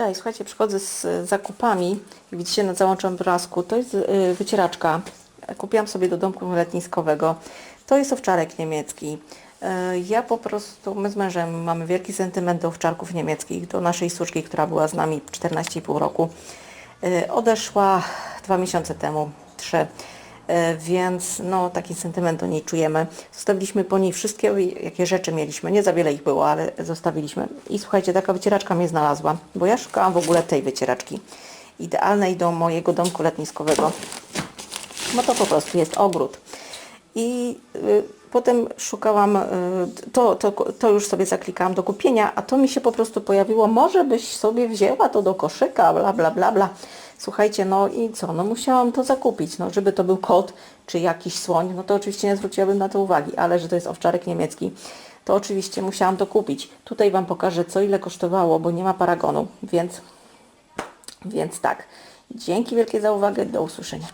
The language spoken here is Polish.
Cześć, słuchajcie, przychodzę z zakupami widzicie na załącznym obrazku, to jest y, wycieraczka. Kupiłam sobie do domku letniskowego. To jest owczarek niemiecki. Y, Ja po prostu, my z mężem mamy wielki sentyment do owczarków niemieckich, do naszej suczki, która była z nami 14,5 roku. Y, Odeszła dwa miesiące temu, trzy. E, więc no taki sentyment do niej czujemy. Zostawiliśmy po niej wszystkie, jakie rzeczy mieliśmy. Nie za wiele ich było, ale zostawiliśmy. I słuchajcie, taka wycieraczka mnie znalazła, bo ja szukałam w ogóle tej wycieraczki. Idealnej do mojego domku letniskowego. No to po prostu jest ogród. I y, potem szukałam, y, to, to, to już sobie zaklikałam do kupienia, a to mi się po prostu pojawiło, może byś sobie wzięła to do koszyka, bla bla bla bla. Słuchajcie, no i co, no musiałam to zakupić, no żeby to był kot czy jakiś słoń, no to oczywiście nie zwróciłabym na to uwagi, ale że to jest owczarek niemiecki, to oczywiście musiałam to kupić. Tutaj Wam pokażę, co ile kosztowało, bo nie ma paragonu, więc, więc tak. Dzięki wielkie za uwagę, do usłyszenia.